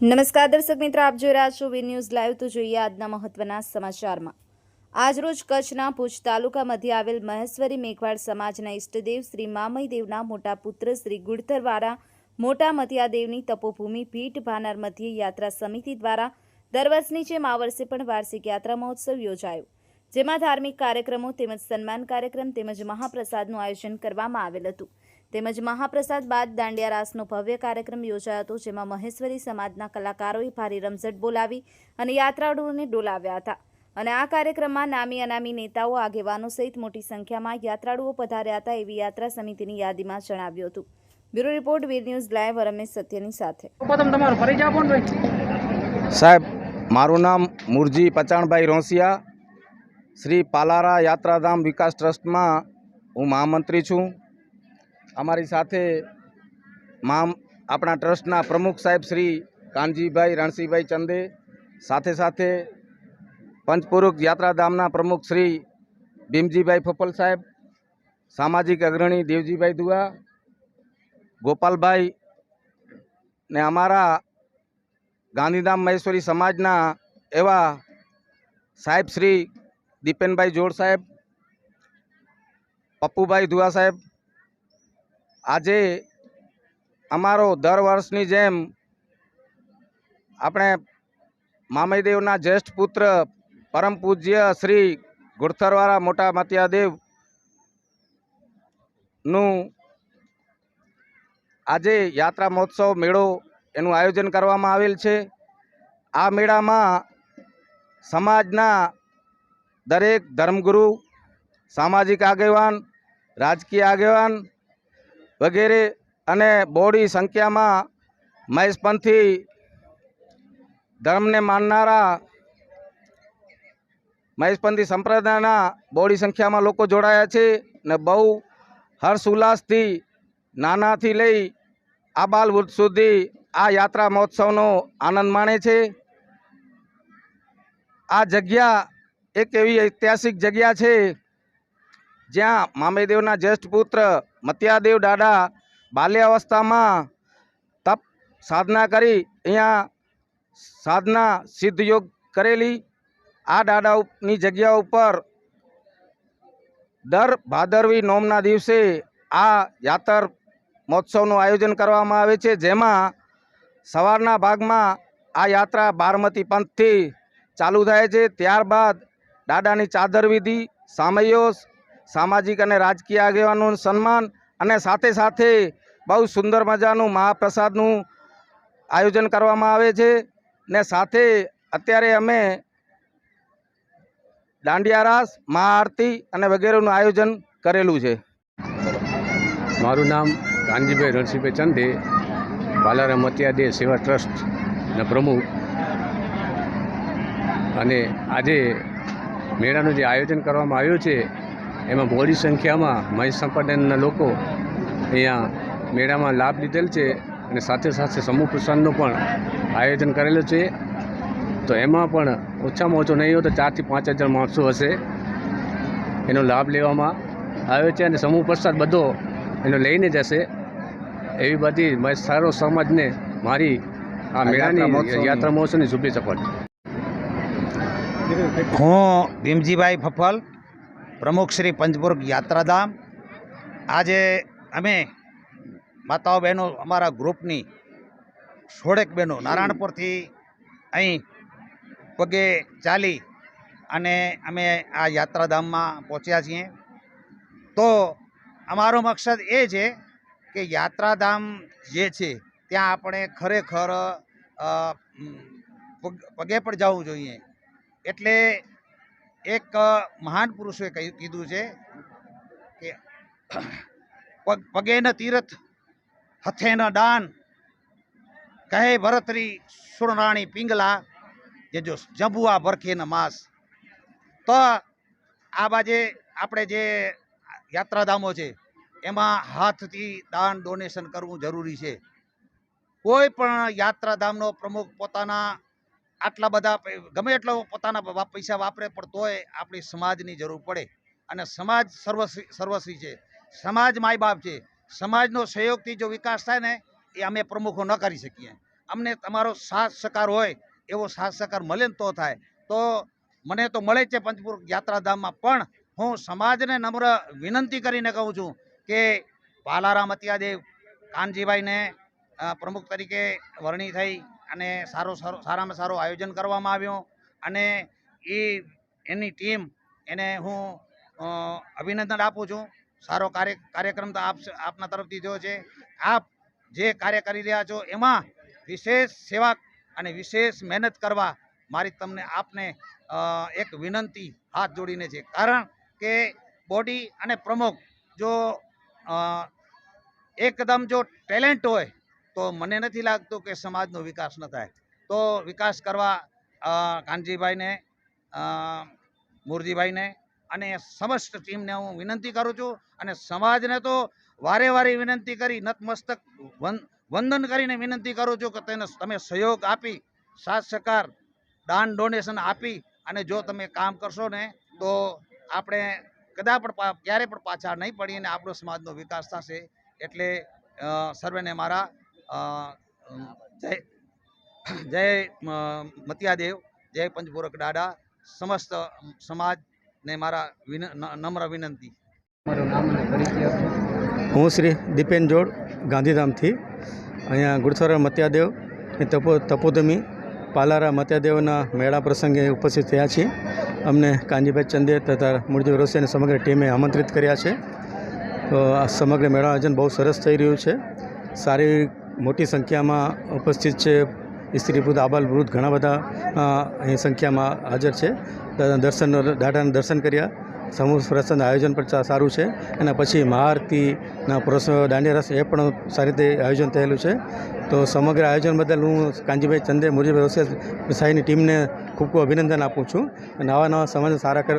નમસ્કાર દર્શક મિત્રો, આપ જોઈ રહ્યા છો વી ન્યૂઝ લાઈવ. તો જોઈએ આજના મહત્વના સમાચારમાં. આજરોજ કચ્છના ભુજ તાલુકા મધ્ય આવેલ મહેશ્વરી મેઘવાડ સમાજના ઇષ્ટદેવ શ્રી મામયદેવના મોટા પુત્ર શ્રી ગુડતરવાળા મોટા મધ્યાદેવની તપોભૂમિ પીઠ ભાનાર મધ્ય યાત્રા સમિતિ દ્વારા દર વર્ષની જેમ આ વર્ષે પણ વાર્ષિક યાત્રા મહોત્સવ યોજાયો. જેમાં ધાર્મિક કાર્યક્રમો તેમજ સન્માન કાર્યક્રમ તેમજ મહાપ્રસાદનું આયોજન કરવામાં આવેલ હતું. તેમજ મહાપ્રસાદ બાદ દાંડિયા રાસનો ભવ્ય કાર્યક્રમ યોજાયો હતો જેમાં મહેશ્વરી સમાજના કલાકારોએ ભારે રમઝટ બોલાવી અને યાત્રાળુઓને ડોલાવ્યા હતા. અને આ કાર્યક્રમમાં નામી અનામી નેતાઓ આગેવાનો સહિત મોટી સંખ્યામાં યાત્રાળુઓ પધાર્યા હતા એવી યાત્રા સમિતિની યાદીમાં જણાવ્યું હતું. Bureau report Veer news live Ramesh સત્યની સાથે. સાહેબ મારું નામ મુરજી પચાણભાઈ રોસિયા. શ્રી પાલારા યાત્રાધામ વિકાસ ટ્રસ્ટમાં હું મહામંત્રી છું. અમારી સાથે મહા આપણા ટ્રસ્ટના પ્રમુખ સાહેબ શ્રી કાનજીભાઈ રણસિંહભાઈ ચંદે, સાથે સાથે પંચપુરુખ યાત્રાધામના પ્રમુખ શ્રી ભીમજીભાઈ ફપલ સાહેબ, સામાજિક અગ્રણી દેવજીભાઈ દુઆ, ગોપાલભાઈ ને અમારા ગાંધીધામ મહેશ્વરી સમાજના એવા સાહેબ શ્રી દીપેનભાઈ જોડ સાહેબ, પપ્પુભાઈ દુઆ સાહેબ આજે અમારો દર વર્ષની જેમ આપણે મામઈદેવના જ્યેષ્ઠ પુત્ર પરમ પૂજ્ય શ્રી ગુડથરવાળા મોટા મતિયાદેવનું આજે યાત્રા મહોત્સવ મેળો એનું આયોજન કરવામાં આવેલ છે. આ મેળામાં સમાજના દરેક ધર્મગુરુ, સામાજિક આગેવાન, રાજકીય આગેવાન વગેરે અને બોડી સંખ્યામાં મહેશપંથી ધર્મને માનનારા મહેશપંથી સંપ્રદાયના બોડી સંખ્યામાં લોકો જોડાયા છે ને બહુ હર્ષ ઉલ્લાસથી નાનાથી લઈ આબાલ વૃદ્ધ સુધી આ યાત્રા મહોત્સવનો આનંદ માણે છે. આ જગ્યા એક એવી ઐતિહાસિક જગ્યા છે જ્યાં મામેદેવના જ્યેષ્ઠ પુત્ર મત્યાદેવ દાદા બાલ્યાવસ્થામાં તપ સાધના કરી અહીંયા સાધના સિદ્ધ યોગ કરેલી. આ દાદાની જગ્યા ઉપર દર ભાદરવી નોમના દિવસે આ યાત્રા મહોત્સવનું આયોજન કરવામાં આવે છે. જેમાં સવારના ભાગમાં આ યાત્રા બારમતી પંથથી ચાલુ થાય છે. ત્યારબાદ દાદાની ચાદર વિધિ સામૈયો સામાજિક અને રાજકીય આગેવાનનું સન્માન અને સાથે સાથે બહુ સુંદર મજાનું મહાપ્રસાદનું આયોજન કરવામાં આવે છે ને સાથે અત્યારે અમે દાંડિયા રાસ, મહાઆરતી અને વગેરેનું આયોજન કરેલું છે. મારું નામ કાનજીભાઈ રણસિંહભાઈ ચંદે, બાલારામ મતિયાદે સેવા ટ્રસ્ટના પ્રમુખ. અને આજે મેળાનું જે આયોજન કરવામાં આવ્યું છે એમાં મોડી સંખ્યામાં મહેશ સંપ્રદાયના લોકો અહીંયા મેળામાં લાભ લીધેલ છે અને સાથે સાથે સમૂહ પ્રસાદનું પણ આયોજન કરેલું છે. તો એમાં પણ ઓછામાં ઓછો નહીં હોય તો ચારથી પાંચ હજાર માણસો હશે એનો લાભ લેવામાં આવ્યો છે અને સમૂહ પ્રસાદ બધો એનો લઈને જશે. એવી બધી સારો સમાજને મારી આ મેળાની. યાત્રા મહોત્સવની. શુભેચ્છા પણ હું ભીમજીભાઈ ફફલ પ્રમુખ શ્રી પંચપુરક યાત્રાધામ. આજે અમે માતાઓ બહેનો અમારા ગ્રુપની સોળેક બહેનો નારાયણપુરથી અહીં પગે ચાલી અને અમે આ યાત્રાધામમાં પહોંચ્યા છીએ. તો અમારો મકસદ એ છે કે યાત્રાધામ જે છે ત્યાં આપણે ખરેખર પગે પણ જવું જોઈએ. એટલે એક મહાન પુરુષોએ કીધું છે કે પગ, પગે ન તીરથ, હથે દાન. કહે ભરતરી સુરણાણી પિંગલા જે જો જંબુઆ ભરખે માસ. તો આ બાજે આપણે જે યાત્રાધામો છે, એમાં હાથથી દાન ડોનેશન કરવું જરૂરી છે. કોઈ પણ યાત્રાધામનો પ્રમુખ પોતાના આટલા બધા ગમે એટલો પોતાના પૈસા વાપરે, પણ તોય આપણી સમાજની જરૂર પડે. અને સમાજ સર્વશ્રી સર્વશ્રી છે. સમાજ માય બાપ છે. સમાજનો સહયોગથી જો વિકાસ થાય ને, એ અમે પ્રમુખો ન કરી શકીએ. અમને તમારો સાથ સહકાર હોય, એવો સાથ સહકાર મળે ને તો થાય. તો મને તો મળે છે પંચપુર યાત્રાધામમાં, પણ હું સમાજને નમ્ર વિનંતી કરીને કહું છું કે પાલારામ અત્યાદેવ કાનજીભાઈને પ્રમુખ તરીકે વરણી થઈ. અને સારો સારો સારામાં સારું આયોજન કરવામાં આવ્યું. અને એ એની ટીમ એને હું અભિનંદન આપું છું. સારો કાર્ય, કાર્યક્રમ તો આપ, આપના તરફથી થયો છે. આપ જે કાર્ય કરી રહ્યા છો એમાં વિશેષ સેવા અને વિશેષ મહેનત કરવા મારી તમને આપને એક વિનંતી હાથ જોડીને છે. કારણ કે બોડી અને પ્રમુખ જો એકદમ જો ટેલેન્ટ હોય તો મને નથી લાગતું કે સમાજનો વિકાસ ન થાય. તો વિકાસ કરવા કાનજીભાઈને મુરજીભાઈને અને સમસ્ત ટીમને હું વિનંતી કરું છું અને સમાજને તો વારે વારે વિનંતી કરી, નતમસ્તક વંદન કરીને વિનંતી કરું છું કે તેને તમે સહયોગ આપી, સાથ સહકાર, દાન ડોનેશન આપી અને જો તમે કામ કરશો ને તો આપણે કદાચ પણ ક્યારે પણ પાછા નહીં પડીએ અને આપણો સમાજનો વિકાસ થશે. એટલે સર્વેને મારા જય જય મતિયાદેવ જય પંચપૂરક દાડા સમસ્ત સમાજને મારા નમ્ર વિનંતી. હું શ્રી દીપેન જોડ ગાંધીધામથી. અહીંયા ગુડસરા મત્યાદેવ એ તપો તપોધમી પાલારા મત્યાદેવના મેળા પ્રસંગે ઉપસ્થિત થયા છીએ. અમને કાંજીભાઈ ચંદે તથા મૂળજી અને સમગ્ર ટીમે આમંત્રિત કર્યા છે. તો આ સમગ્ર મેળા આયોજન બહુ સરસ થઈ રહ્યું છે. સારી મોટી સંખ્યામાં ઉપસ્થિત છે. સ્ત્રી પુરુષ આબાલ વૃદ્ધ ઘણા બધા અહીં સંખ્યામાં હાજર છે. દર્શન, દાદાના દર્શન કર્યા. સમૂહ પ્રસંગ આયોજન પણ સારું છે. અને પછી મહાઆરતીના દાંડિયા રસ એ પણ સારી રીતે આયોજન થયેલું છે. તો સમગ્ર આયોજન બદલ હું કાંજીભાઈ ચંદે, મુરજીભાઈ રોસિયા સાહેબની ટીમને ખૂબ ખૂબ અભિનંદન આપું છું. અને નવા નવા સમાજ સારા કર